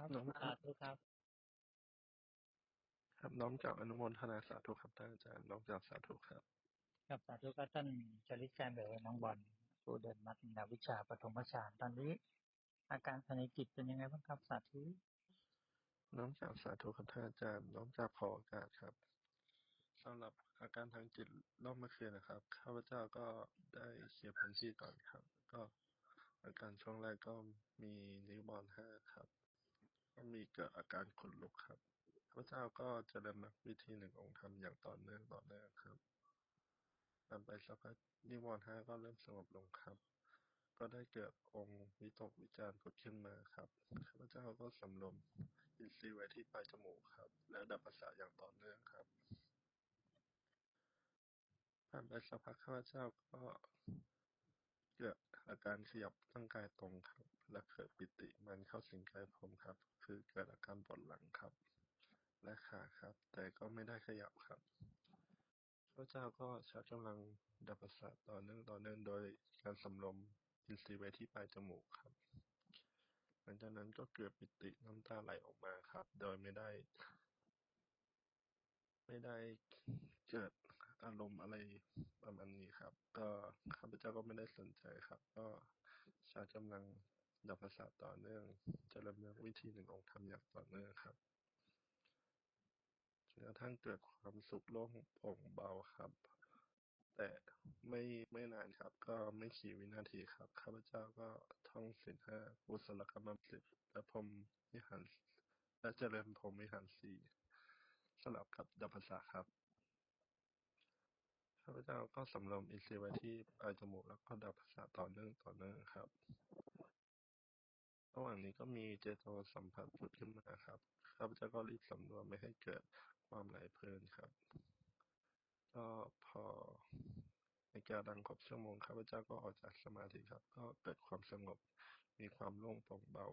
ครับ น้อมสาธุครับ ครับน้อมกล่าวอนุโมทนาสาธุครับท่านอาจารย์น้อมกล่าวสาธุครับกับสาธุครับท่านจริตแซมเบลน้องบอลผู้เดินมัธยมวิชาปฐมฌานตอนนี้ อาการภายในจิตเป็นยังไงบ้างครับสาธุน้อมกล่าวสาธุครับท่านอาจารย์น้อมกล่าวขอโอกาสครับสำหรับอาการทางจิตรอบเมื่อคืนนะครับข้าพเจ้าก็ได้เคลียร์พื้นที่ก่อนครับ ก็อาการช่วงแรกก็มีนิวรณ์ห้าครับีเกิดอาการขนลุกครับข้าพเจ้าก็จะดำนินวิธีหนึ่งองค์ธรรมอย่างต่อเนื่องต่อเนื่องครับนำไปสักพักนิวรณ์ห้าก็เริ่มสงบลงครับ ก็ได้เกิดองค์วิตกวิจารณ์ผุดขึ้นมาครับข้าพเจ้าก็สำรวมอินทรีย์ไว้ที่ปลายจมูกครับ และดับประสาอย่างต่อเนื่องครับผ่านไปสักพักข้าพเจ้าก็เกิดอาการขยับร่างกายตรงครับ และเกิดปิติมันเข้าสิงกายผมครับ คือเกิดอาการปวดหลังครับ และขาครับ แต่ก็ไม่ได้ขยับครับข้าพเจ้าก็ใช้กำลังดับประสาทต่อเนื่องต่อเนื่องโดยการสำรมอินทรีย์ไว้ที่ปลายจมูกครับ หลังจากนั้นก็เกิดปิติน้ำตาไหลออกมาครับ โดยไม่ได้ ไม่ได้เกิดอารมณ์อะไรประมาณนี้ครับ ก็ข้าพเจ้าก็ไม่ได้สนใจครับ ก็ใช้กำลัง ดับประสาทต่อเนื่องเจริญเรื่องวิธีหนึ่งองค์ธรรมอย่างต่อเนื่องครับจนกระทั่งเกิดความสุขโล่งโปร่งเบาครับ แต่ไม่ไม่นานครับ ก็ไม่กี่วินาทีครับข้าพเจ้าก็ท่องศีลห้ากุศลกรรมสิบและพรมวิหารและเจริญพรมวิหารสี่สลับกับดับภาษาทครับข้าพเจ้าก็สำรวมอินทรีย์ไว้ที่ปลายจมูกแล้วก็ดับภาษาทต่อเนื่องต่อเนื่องครับ ระหว่างนี้ก็มีเจโตสัมผัสผุดขึ้นมาครับ ข้าพเจ้าก็รีบสำรวจไม่ให้เกิดความไหลเพลินครับ ก็พอในการดังครบชั่วโมงข้าพเจ้าก็ออกจากสมาธิครับ ก็เกิดความสงบ มีความโล่งโปร่งเบา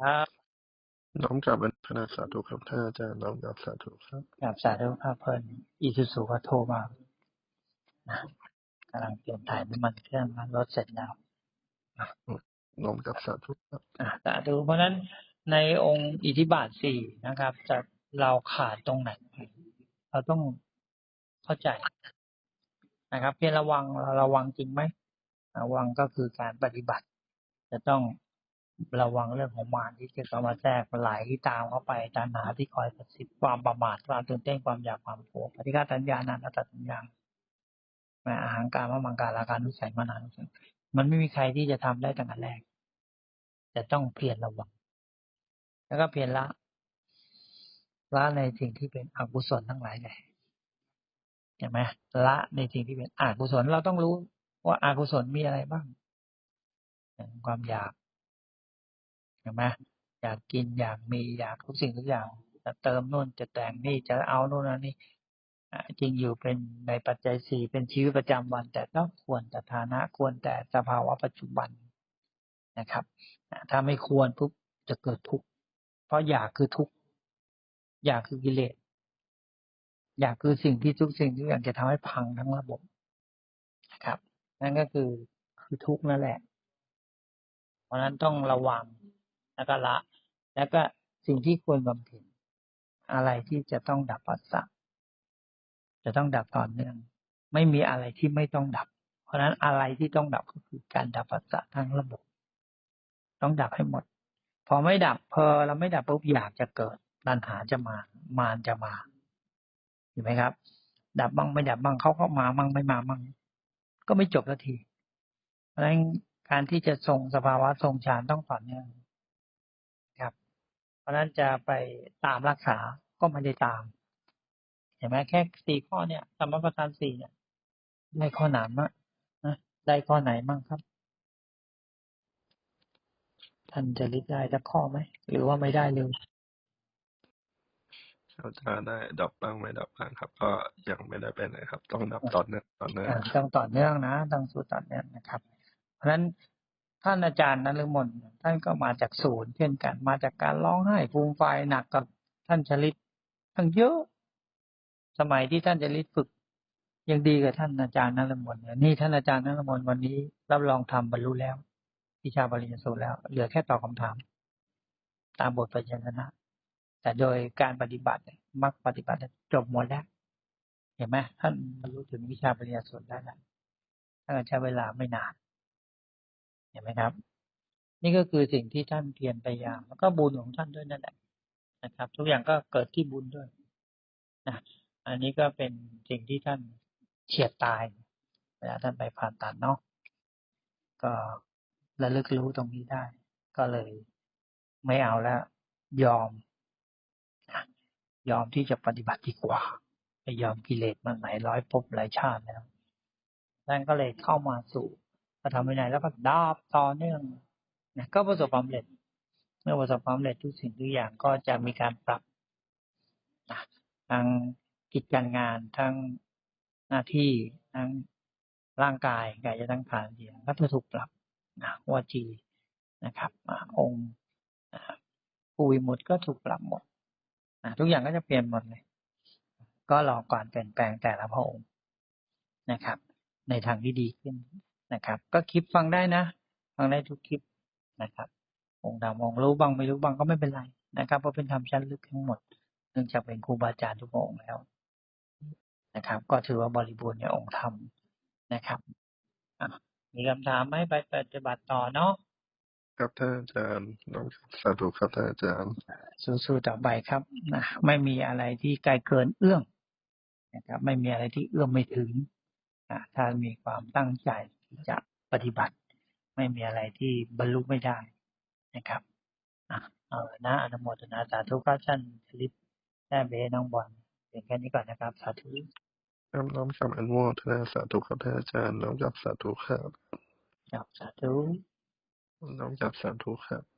ครับ น้อมกลับเป็นพระสาธุครับท่านอาจารย์น้อมกลับสาธุครับกับสาธุภาพเพลินอีซูซูก็โทรมานะกำลังเปลี่ยนถ่ายน้ำมันเครื่องมารถเสร็จแล้วน้อมกลับสาธุครับอะสาธุเพราะฉะนั้นในองค์อิทธิบาทสี่นะครับจะเราขาดตรงไหน เราต้องเข้าใจนะครับเพียงระวังเราระวังจริงไหมระวังก็คือการปฏิบัติ จะต้อง ระวังเรื่องของมารที่จะเข้ามาแทรกไหลตามเข้าไปตามหาที่คอยกระซิบความประมาทความตื่นเต้นความอยากความโกลัวปฏิฆาตัญญานันตสัญญาแม่อาหารการมมังการาการนุสัยมานานุสัยมันไม่มีใครที่จะทำได้ตั้งแต่แรกจะต้องเพียรระวัง แล้วก็เพียรละละในสิ่งที่เป็นอกุศลทั้งหลายแหละเห็นไหมละในสิ่งที่เป็นอกุศลเราต้องรู้ว่าอากุศลมีอะไรบ้างอย่างความอยาก เห็นไหมอยากกินอยากมีอยากทุกสิ่งทุกอย่างจะเติมนู่นจะแต่งนี่จะเอานู่นเอานี่จริงอยู่เป็นในปัจจัยสี่เป็นชีวิตประจำวัน แต่ก็ควรแต่ฐานะควรแต่สภาวะปัจจุบันนะครับถ้าไม่ควรปุ๊บจะเกิดทุกข์เพราะอยากคือทุกข์อยากคือกิเลสอยากคือสิ่งที่ทุกสิ่งทุกอย่างจะทำให้พังทั้งระบบนะครับ นั่นก็คือคือทุกข์นั่นแหละ เพราะนั้นต้องระวัง แล้วก็ละ แล้วก็สิ่งที่ควรบำเพ็ญอะไรที่จะต้องดับปัสสะจะต้องดับต่อเนื่อง ไม่มีอะไรที่ไม่ต้องดับ เพราะฉะนั้นอะไรที่ต้องดับก็คือการดับปัสสะทั้งระบบ ต้องดับให้หมด พอไม่ดับพอเราไม่ดับปุ๊บอยากจะเกิดปัญหาจะมามารจะมาเห็นไหมครับ ดับบ้างไม่ดับบ้างเขาก็มาบ้างไม่มาบ้างก็ไม่จบสักที เพราะฉะนั้นการที่จะทรงสภาวะทรงฌานต้องต่อเนื่อง ราะฉะนั้นจะไปตามรักษาก็ไม่ได้ตามเห็นไหมแค่สี่ข้อเนี่ยสมประทานสี่เนี่ยได้ข้อไหนมั้งนะได้ข้อไหนมั่งครับ ท่านจะริดได้สักข้อไหม หรือว่าไม่ได้เลยเขาจะได้ดับบ้างไม่ดับบ้างครับ ก็ยังไม่ได้ไปไหนครับ ต้องดับต่อเนื่องต่อเนื่องอ่าต้องต่อเนื่องนะต้องสู้ต่อเนื่องนะครับ เพราะฉะนั้น ท่านอาจารย์นฤมลท่านก็มาจากศูนย์เช่นกัน มาจากการร้องไห้ฟูมไฟหนักกับท่านชลิตทั้งเยอะ สมัยที่ท่านชลิตฝึก ยังดีกับท่านอาจารย์นฤมลนี่ยนี่ท่านอาจารย์นฤมลวันนี้รับรองทำบรรลุแล้ววิชาปริญญาสูตรแล้ว เหลือแค่ตอบคำถาม ตามบทปัญญานะแต่โดยการปฏิบัติมักปฏิบัติจบหมดแล้ว เห็นไหมท่านบรรลุถึงวิชาปริญญาสูตรได้แล้วท่านใช้เวลาไม่นาน เห็นไหมครับ นี่ก็คือสิ่งที่ท่านเพียรพยายามแล้วก็บุญของท่านด้วยนั่นแหละนะครับ ทุกอย่างก็เกิดที่บุญด้วยนะอันนี้ก็เป็นสิ่งที่ท่านเฉียดตายเวลาท่านไปผ่าตัดเนาะก็ระลึกรู้ตรงนี้ได้ ก็เลยไม่เอาแล้วยอม ยอมที่จะปฏิบัติดีกว่าไม่ยอมกิเลสมันหลายร้อยภพหลายชาติแล้วท่านก็เลยเข้ามาสู่ พระธรรมวินัยแล้วก็ดาบต่อเนื่องนะก็ประสบความสำเร็จ เมื่อประสบความสำเร็จทุกสิ่งทุกอย่างก็จะมีการปรับนะทั้งกิจการงานทั้งหน้าที่ทั้งร่างกายกายจะตั้งขานเดียวก็จะถูกปรับนะวจีนะครับองค์ผู้วิมุตก็ถูกปรับหมดนะทุกอย่างก็จะเปลี่ยนหมดเลย ก็รอก่อนเปลี่ยนแปลงแต่ละพระองค์นะครับ ในทางที่ดีขึ้น นะครับ ก็คลิปฟังได้นะ ฟังได้ทุกคลิปนะครับองค์ดำองค์รู้บ้างไม่รู้บ้างก็ไม่เป็นไรนะครับเพราะเป็นธรรมชั้นลึกทั้งหมด เนื่องจากเป็นครูบาอาจารย์ทุกองค์แล้วนะครับ ก็ถือว่าบริบูรณ์ในองค์ธรรมนะครับอะมีคำถามไหมไปปฏิบัติต่อเนาะครับท่านอาจารย์น้อมกลับสาธุครับท่านอาจารย์สู้ๆต่อไปครับนะไม่มีอะไรที่ไกลเกินเอื้อมนะครับ ไม่มีอะไรที่เอื้อมไม่ถึงอะถ้ามีความตั้งใจ ที่จะปฏิบัติ ไม่มีอะไรที่บรรลุไม่ได้นะครับอะเอาละนะอนุโมทนาสาธุครับท่านชลิปแม่เบน้องบอลเพียงแค่นี้ก่อนนะครับ สาธุครับน้อมกลับอนุโมทนาสาธุครับท่านอาจารย์น้อมกลับสาธุครับครับสาธุน้อมกลับสาธุครับ